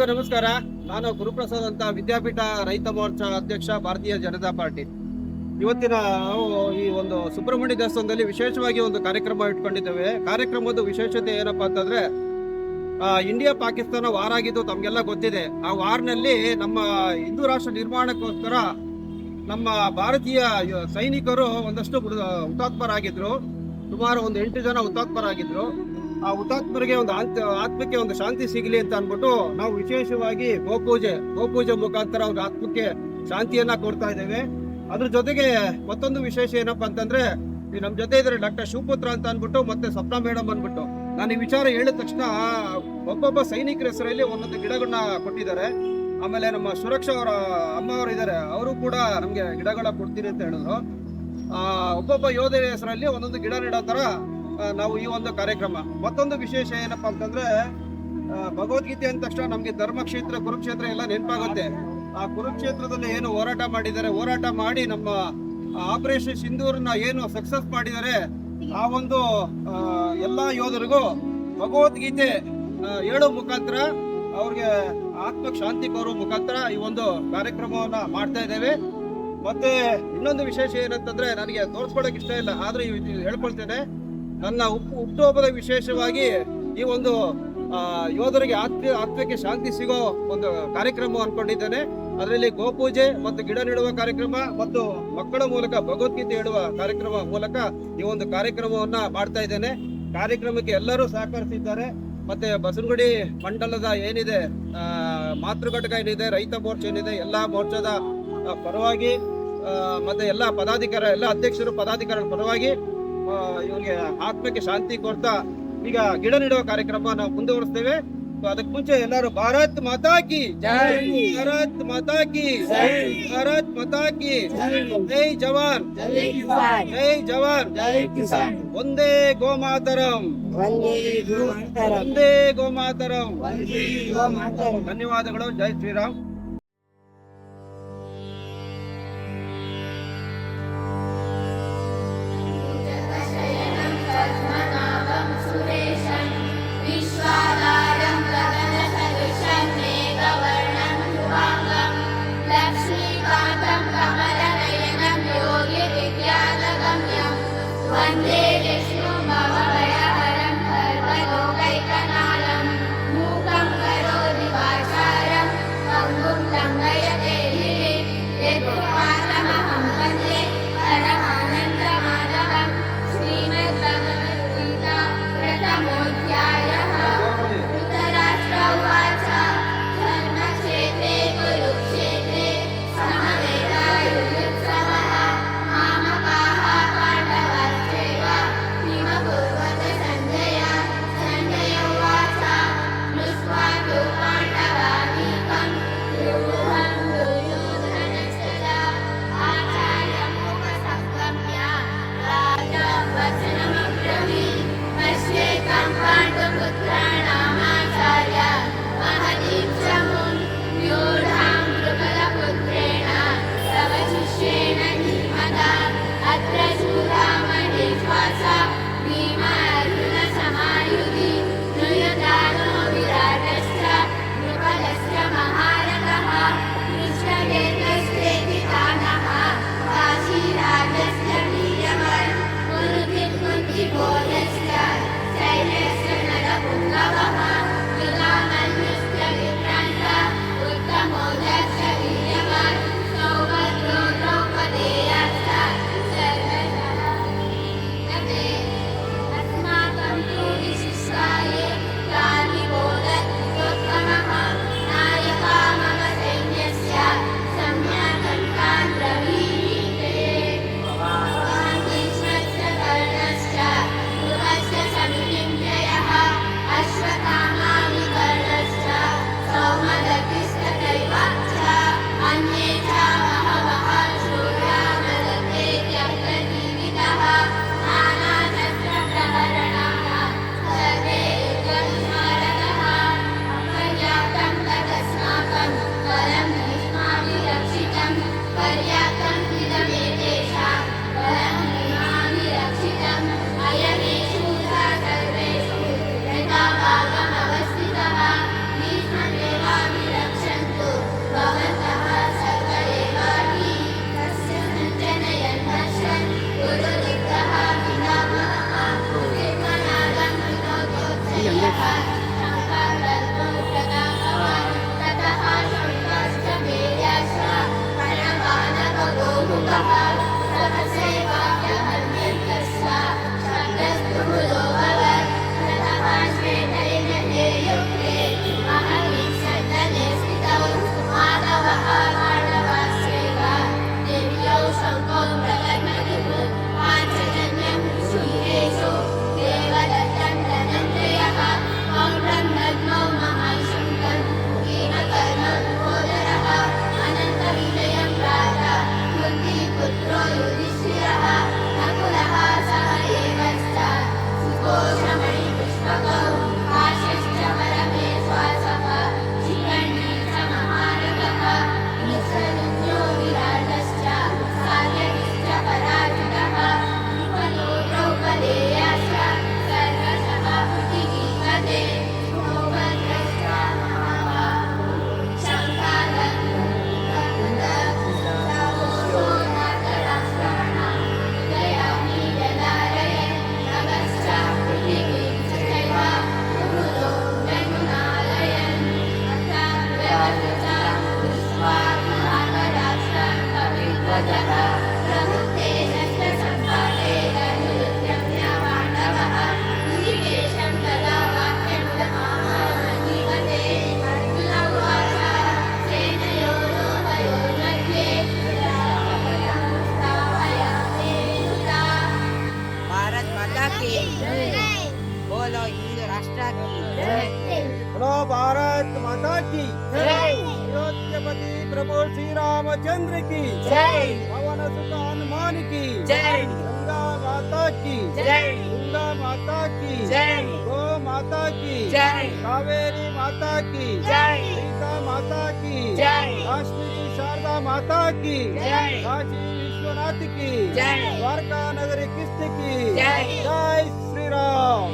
ಎಲ್ಲರಿಗೂ ನಮಸ್ಕಾರ. ನಾನು ಗುರುಪ್ರಸಾದ್ ಅಂತ ವಿದ್ಯಾಪೀಠ ರೈತ ಮೋರ್ಚಾ ಅಧ್ಯಕ್ಷ ಭಾರತೀಯ ಜನತಾ ಪಾರ್ಟಿ. ಇವತ್ತಿನ ನಾವು ಈ ಒಂದು ಸುಬ್ರಹ್ಮಣ್ಯ ದೇವಸ್ಥಾನದಲ್ಲಿ ವಿಶೇಷವಾಗಿ ಒಂದು ಕಾರ್ಯಕ್ರಮ ಇಟ್ಕೊಂಡಿದ್ದೇವೆ. ಕಾರ್ಯಕ್ರಮದ ವಿಶೇಷತೆ ಏನಪ್ಪಾ ಅಂತಂದ್ರೆ ಇಂಡಿಯಾ ಪಾಕಿಸ್ತಾನ ವಾರ ಆಗಿದ್ದು ತಮ್ಗೆಲ್ಲ ಗೊತ್ತಿದೆ. ಆ ವಾರ್ನಲ್ಲಿ ನಮ್ಮ ಹಿಂದೂ ರಾಷ್ಟ್ರ ನಿರ್ಮಾಣಕ್ಕೋಸ್ಕರ ನಮ್ಮ ಭಾರತೀಯ ಸೈನಿಕರು ಒಂದಷ್ಟು ಹುತಾತ್ಮರಾಗಿದ್ರು. ಸುಮಾರು ಒಂದು ಎಂಟು ಜನ ಹುತಾತ್ಮರಾಗಿದ್ರು. ಆ ಹುತಾತ್ಮರಿಗೆ ಒಂದು ಆಂತ- ಆತ್ಮಕ್ಕೆ ಒಂದು ಶಾಂತಿ ಸಿಗಲಿ ಅಂತ ಅನ್ಬಿಟ್ಟು ನಾವು ವಿಶೇಷವಾಗಿ ಗೋಪೂಜೆ ಗೋಪೂಜೆ ಮುಖಾಂತರ ಅವ್ರ ಆತ್ಮಕ್ಕೆ ಶಾಂತಿಯನ್ನ ಕೊಡ್ತಾ ಇದ್ದೇವೆ. ಅದ್ರ ಜೊತೆಗೆ ಮತ್ತೊಂದು ವಿಶೇಷ ಏನಪ್ಪಾ ಅಂತಂದ್ರೆ ನಮ್ ಜೊತೆ ಇದ್ರೆ ಡಾಕ್ಟರ್ ಶಿವಪುತ್ರ ಅಂತ ಅನ್ಬಿಟ್ಟು ಮತ್ತೆ ಸಪ್ನಾ ಮೇಡಮ್ ಅನ್ಬಿಟ್ಟು ನಾನು ಈ ವಿಚಾರ ಹೇಳಿದ ತಕ್ಷಣ ಒಬ್ಬೊಬ್ಬ ಸೈನಿಕರ ಹೆಸರಲ್ಲಿ ಒಂದೊಂದು ಗಿಡಗಳನ್ನ ಕೊಟ್ಟಿದ್ದಾರೆ. ಆಮೇಲೆ ನಮ್ಮ ಸುರಕ್ಷಾ ಅವರ ಅಮ್ಮ ಅವರು ಇದ್ದಾರೆ, ಅವರು ಕೂಡ ನಮ್ಗೆ ಗಿಡಗಳ ಕೊಡ್ತೀನಿ ಅಂತ ಹೇಳಿದ್ರು. ಆ, ಒಬ್ಬೊಬ್ಬ ಯೋಧರ ಹೆಸರಲ್ಲಿ ಒಂದೊಂದು ಗಿಡ ನೆಡೋ ತರ ನಾವು ಈ ಒಂದು ಕಾರ್ಯಕ್ರಮ. ಮತ್ತೊಂದು ವಿಶೇಷ ಏನಪ್ಪಾ ಅಂತಂದ್ರೆ ಭಗವದ್ಗೀತೆ ಅಂದ ತಕ್ಷಣ ನಮಗೆ ಧರ್ಮಕ್ಷೇತ್ರ, ಕುರುಕ್ಷೇತ್ರ ಎಲ್ಲ ನೆನಪಾಗುತ್ತೆ. ಆ ಕುರುಕ್ಷೇತ್ರದಲ್ಲಿ ಏನು ಹೋರಾಟ ಮಾಡಿದ್ದಾರೆ, ಹೋರಾಟ ಮಾಡಿ ನಮ್ಮ ಆಪರೇಷನ್ ಸಿಂಧೂರ್ನ ಏನು ಸಕ್ಸಸ್ ಮಾಡಿದ್ದಾರೆ, ಆ ಒಂದು ಎಲ್ಲ ಯೋಧರಿಗೂ ಭಗವದ್ಗೀತೆ ಹೇಳೋ ಮುಖಾಂತರ ಅವ್ರಿಗೆ ಆತ್ಮ ಶಾಂತಿ ಕೋರೋ ಮುಖಾಂತರ ಈ ಒಂದು ಕಾರ್ಯಕ್ರಮವನ್ನ ಮಾಡ್ತಾ ಇದ್ದೇವೆ. ಮತ್ತೆ ಇನ್ನೊಂದು ವಿಶೇಷ ಏನಂತಂದ್ರೆ, ನನಗೆ ತೋರಿಸ್ಕೊಳಕ್ ಇಷ್ಟ ಇಲ್ಲ, ಆದ್ರೆ ಹೇಳ್ಕೊಳ್ತೇನೆ. ನನ್ನ ಹುಟ್ಟು ಹುಟ್ಟುಹಬ್ಬದ ವಿಶೇಷವಾಗಿ ಈ ಒಂದು ಯೋಧರಿಗೆ ಆತ್ಮ ಆತ್ಮಕ್ಕೆ ಶಾಂತಿ ಸಿಗೋ ಒಂದು ಕಾರ್ಯಕ್ರಮ ಅನ್ಕೊಂಡಿದ್ದೇನೆ. ಅದರಲ್ಲಿ ಗೋಪೂಜೆ ಮತ್ತು ಗಿಡ ನೆಡುವ ಕಾರ್ಯಕ್ರಮ ಮತ್ತು ಮಕ್ಕಳ ಮೂಲಕ ಭಗವದ್ಗೀತೆ ಹೇಳುವ ಕಾರ್ಯಕ್ರಮ ಮೂಲಕ ಈ ಒಂದು ಕಾರ್ಯಕ್ರಮವನ್ನ ಮಾಡ್ತಾ ಇದ್ದೇನೆ. ಕಾರ್ಯಕ್ರಮಕ್ಕೆ ಎಲ್ಲರೂ ಸಹಕರಿಸಿದ್ದಾರೆ. ಮತ್ತೆ ಬಸವನಗುಡಿ ಮಂಡಲದ ಏನಿದೆ ಮಾತೃ ಘಟಕ ಏನಿದೆ, ರೈತ ಮೋರ್ಚಾ ಏನಿದೆ, ಎಲ್ಲಾ ಮೋರ್ಚಾದ ಪರವಾಗಿ ಮತ್ತೆ ಎಲ್ಲ ಪದಾಧಿಕಾರ, ಎಲ್ಲ ಅಧ್ಯಕ್ಷರು ಪದಾಧಿಕಾರಿಗಳ ಪರವಾಗಿ ಇವ್ರಿಗೆ ಆತ್ಮಕ್ಕೆ ಶಾಂತಿ ಕೊಡ್ತಾ ಈಗ ಗಿಡ ನೀಡುವ ಕಾರ್ಯಕ್ರಮ ನಾವು ಮುಂದುವರಿಸ್ತೇವೆ ಅದಕ್ಕೆ ಮುಂಚೆ ಎಲ್ಲರೂ ಭಾರತ್ ಮಾತಾ ಕಿ ಜೈ. ಭಾರತ್ ಮಾತಾ ಕಿ. ಭಾರತ್ ಮಾತಾ ಕಿ ಜೈ. ಜವಾನ್ ಜೈ ಜವಾನ್ ಒಂದೇ ಗೋಮಾತರಂ ಒಂದೇ ಗೋಮಾತರಂ ಧನ್ಯವಾದಗಳು ಜೈ ಶ್ರೀರಾಮ್ Yeah. माता की जय गंगा माता की जय गो माता की जय कावेरी माता की जय सीता माता की जय काश्मीरी शारदा माता की जय काशी विश्वनाथ की जय द्वारका नगरी कृष्ण की जय जय श्री राम